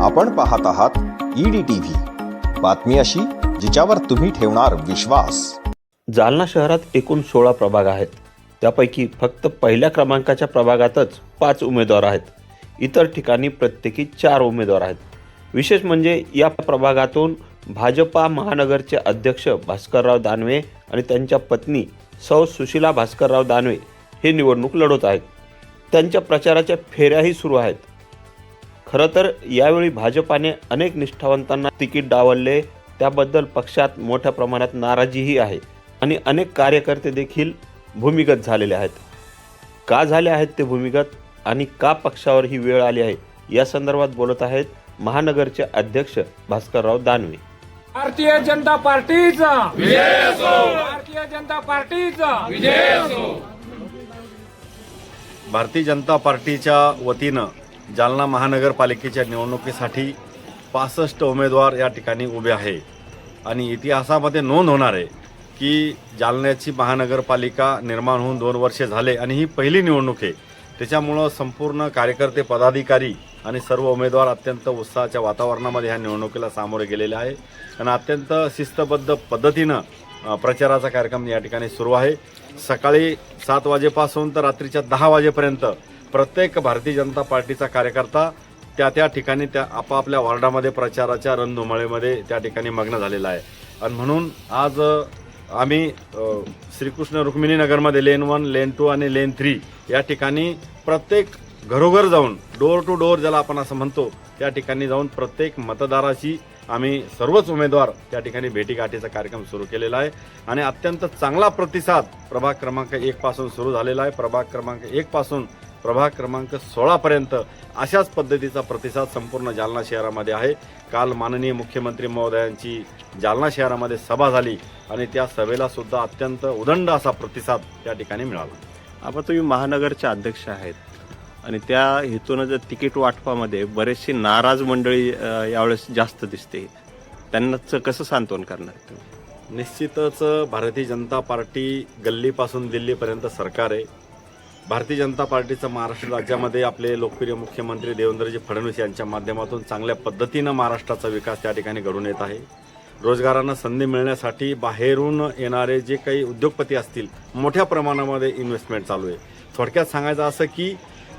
आपण पाहत आहात ईडी टीव्ही बातमी अशी जिच्यावर तुम्ही ठेवणार विश्वास. जालना शहरात एकूण सोळा प्रभाग आहेत. त्यापैकी फक्त पहिल्या क्रमांकाच्या प्रभागातच पाच उमेदवार आहेत. इतर ठिकाणी प्रत्येकी चार उमेदवार आहेत. विशेष म्हणजे या प्रभागातून भाजपा महानगरचे अध्यक्ष भास्करराव दानवे आणि त्यांच्या पत्नी सौ सुशीला भास्करराव दानवे हे निवडणूक लढवत आहेत. त्यांच्या प्रचाराच्या फेऱ्याही सुरू आहेत. खरं तर यावेळी भाजपाने अनेक निष्ठावंतांना तिकीट डावलले. त्याबद्दल पक्षात मोठ्या प्रमाणात नाराजीही आहे. आणि अनेक कार्यकर्ते देखील भूमिगत झालेले आहेत. का झाले आहेत ते भूमिगत आणि का पक्षावर ही वेळ आली आहे या संदर्भात बोलत आहेत महानगरचे अध्यक्ष भास्करराव दानवे. भारतीय जनता पार्टीचा. भारतीय जनता पार्टीचा. भारतीय जनता पार्टीच्या वतीनं जालना महानगरपालिकेच्या निवडणुकीसाठी पासष्ट उमेदवार या ठिकाणी उभे आहे. आणि इतिहासामध्ये नोंद होणार आहे की जालन्याची महानगरपालिका निर्माण होऊन दोन वर्षे झाले आणि ही पहिली निवडणूक आहे. त्याच्यामुळं संपूर्ण कार्यकर्ते पदाधिकारी आणि सर्व उमेदवार अत्यंत उत्साहाच्या वातावरणामध्ये ह्या निवडणुकीला सामोरे गेलेले आहे. आणि अत्यंत शिस्तबद्ध पद्धतीनं प्रचाराचा कार्यक्रम या ठिकाणी सुरू आहे. सकाळी सात वाजेपासून तर रात्रीच्या दहा वाजेपर्यंत प्रत्येक भारतीय जनता पार्टीचा कार्यकर्ता त्या त्या ठिकाणी त्या आपापल्या वॉर्डामध्ये प्रचाराच्या रणधुमाळीमध्ये त्या ठिकाणी मग्न झालेला आहे. आणि म्हणून आज आम्ही श्रीकृष्ण रुक्मिणी नगरमध्ये लेन वन लेन टू आणि लेन थ्री या ठिकाणी प्रत्येक घरोघर जाऊन डोअर टू डोअर ज्याला आपण असं म्हणतो त्या ठिकाणी जाऊन प्रत्येक मतदाराशी आम्ही सर्वच उमेदवार त्या ठिकाणी भेटीगाठीचा कार्यक्रम सुरू केलेला आहे. आणि अत्यंत चांगला प्रतिसाद प्रभाग क्रमांक एकपासून सुरू झालेला आहे. प्रभाग क्रमांक एकपासून प्रभाग क्रमांक सोळापर्यंत अशाच पद्धतीचा प्रतिसाद संपूर्ण जालना शहरामध्ये आहे. काल माननीय मुख्यमंत्री महोदयांची जालना शहरामध्ये सभा झाली आणि त्या सभेला सुद्धा अत्यंत उदंड असा प्रतिसाद त्या ठिकाणी मिळाला. आपण तुम्ही महानगरचे अध्यक्ष आहेत आणि त्या हेतून जर तिकीट वाटपामध्ये बरेचशी नाराज मंडळी यावेळेस जास्त दिसते. त्यांनाच कसं सांत्वन करणार निश्चितच भारतीय जनता पार्टी गल्लीपासून दिल्लीपर्यंत सरकार आहे. भारतीय जनता पार्टीचं महाराष्ट्र राज्यामध्ये आपले लोकप्रिय मुख्यमंत्री देवेंद्रजी फडणवीस यांच्या माध्यमातून चांगल्या पद्धतीनं महाराष्ट्राचा विकास त्या ठिकाणी घडून येत आहे. रोजगारांना संधी मिळण्यासाठी बाहेरून येणारे जे काही उद्योगपती असतील मोठ्या प्रमाणामध्ये इन्व्हेस्टमेंट चालू आहे. थोडक्यात सांगायचं असं की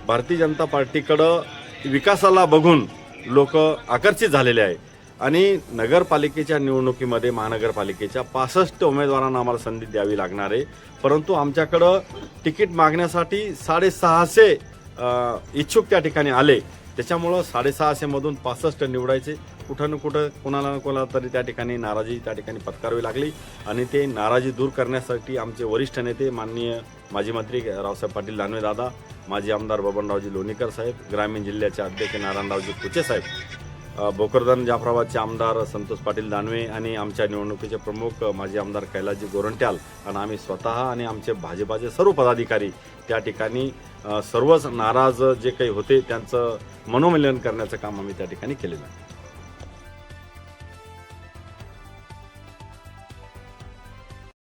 भारतीय जनता पार्टीकडं विकासाला बघून लोक आकर्षित झालेले आहे आणि नगरपालिकेच्या निवडणुकीमध्ये महानगरपालिकेच्या पासष्ट उमेदवारांना आम्हाला संधी द्यावी लागणार आहे. परंतु आमच्याकडं तिकीट मागण्यासाठी साडेसहाशे इच्छुक त्या ठिकाणी आले. त्याच्यामुळं साडेसहाशेमधून पासष्ट निवडायचे. कुठं ना कुठं कोणाला ना कोणाला तरी त्या ठिकाणी नाराजी त्या ठिकाणी पत्करावी लागली. आणि ते नाराजी दूर करण्यासाठी आमचे वरिष्ठ नेते माननीय माजी मंत्री रावसाहेब पाटील दानवे दादा माजी आमदार बबनरावजी लोणीकर साहेब ग्रामीण जिल्ह्याचे अध्यक्ष नारायणरावजी कुचे साहेब भोकरदन जाफराबादचे आमदार संतोष पाटील दानवे आणि आमच्या निवडणुकीचे प्रमुख माजी आमदार कैलाजी गोरंट्याल आणि आम्ही स्वतः आणि आमचे भाजपाचे सर्व पदाधिकारी त्या ठिकाणी सर्वच नाराज जे काही होते त्यांचं मनोमिलन करण्याचं काम आम्ही त्या ठिकाणी केलेलं आहे.